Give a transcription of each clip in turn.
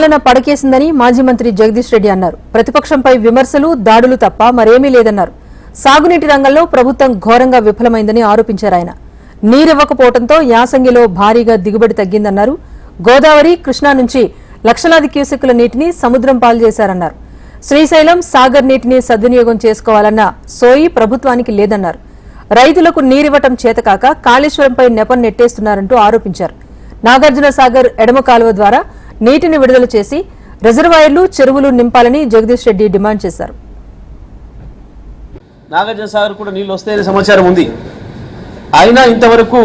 పాలన పడకేసిందని మాజీ మంత్రి జగదీష్ రెడ్డి అన్నారు. ప్రతిపక్షంపై విమర్శలు దాడులు తప్ప మరేమీ లేదన్నారు. సాగునీటి రంగంలో ప్రభుత్వం ఘోరంగా విఫలమైందని ఆరోపించారు ఆయన. నీరివ్వకపోవడంతో యాసంగిలో భారీగా దిగుబడి తగ్గిందన్నారు. గోదావరి కృష్ణా నుంచి లక్షలాది క్యూసెక్కుల నీటిని సముద్రం పాలు చేశారన్నారు. శ్రీశైలం సాగర్ నీటిని సద్వినియోగం చేసుకోవాలన్న సోయి ప్రభుత్వానికి లేదన్నారు. రైతులకు నీరివ్వటం చేతకాక కాళేశ్వరంపై నెపం నెట్టేస్తున్నారంటూ ఆరోపించారు. నాగార్జున సాగర్ ఎడమ కాలువ ద్వారా నీటిని విడుదల చేసి రిజర్వాయర్లు చెరువులు నింపాలని జగదీష్ రెడ్డి డిమాండ్ చేశారు. నాగార్జున సాగర్ కూడా నీళ్ళు వస్తాయనే సమాచారం ఉంది. అయినా ఇంతవరకు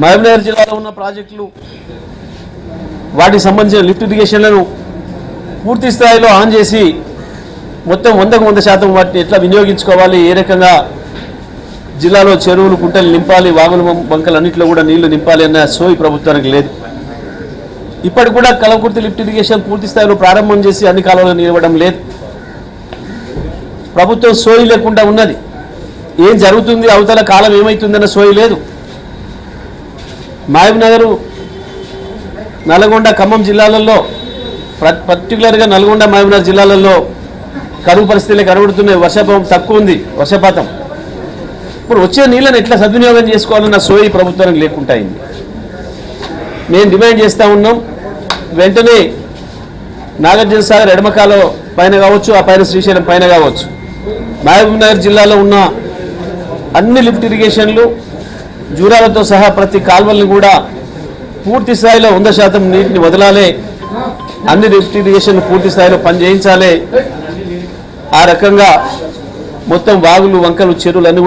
మహబూబ్నగర్ జిల్లాలో ఉన్న ప్రాజెక్టులు వాటికి సంబంధించిన లిఫ్ట్ ఇరిగేషన్లను పూర్తి స్థాయిలో ఆన్ చేసి మొత్తం వందకు వంద శాతం వాటిని ఎట్లా వినియోగించుకోవాలి ఏ రకంగా జిల్లాలో చెరువులు కుంటలు నింపాలి వాగులు బంకలు అన్నింటిలో కూడా నీళ్ళు నింపాలి అన్న సోయి ప్రభుత్వానికి లేదు. ఇప్పటికి కూడా కలవకుర్తి లిఫ్ట్ ఇరిగేషన్ పూర్తి స్థాయిలో ప్రారంభం చేసి అన్ని కాలంలో నిలవడం లేదు. ప్రభుత్వం సోయి లేకుండా ఉన్నది. ఏం జరుగుతుంది? అవతల కాలం ఏమవుతుందన్న సోయి లేదు. మహబూబ్నగర్ నల్గొండ ఖమ్మం జిల్లాలలో ప్ర- పర్టికులర్గా నల్గొండ మహబూబ్నగర్ జిల్లాలలో కరువు పరిస్థితులు కనబడుతున్నాయి. వర్షపాతం తక్కువ ఉంది. వర్షపాతం. ఇప్పుడు వచ్చే నీళ్ళని ఎట్లా సద్వినియోగం చేసుకోవాలన్న సోయి ప్రభుత్వానికి లేకుండా అయింది. మేము డిమాండ్ చేస్తూ ఉన్నాం. వెంటనే నాగార్జున సాగర్ ఎడమకాలో పైన కావచ్చు ఆ పైన శ్రీశైలం పైన కావచ్చు. మహబూబ్ నగర్ జిల్లాలో ఉన్న అన్ని లిఫ్ట్ ఇరిగేషన్లు జూరాలతో సహా ప్రతి కాల్వల్ని కూడా పూర్తి స్థాయిలో వంద శాతం నీటిని వదలాలి. అన్ని లిఫ్ట్ ఇరిగేషన్లు పూర్తి స్థాయిలో పనిచేయించాలి. ఆ రకంగా మొత్తం వాగులు వంకలు చెరువులు అన్ని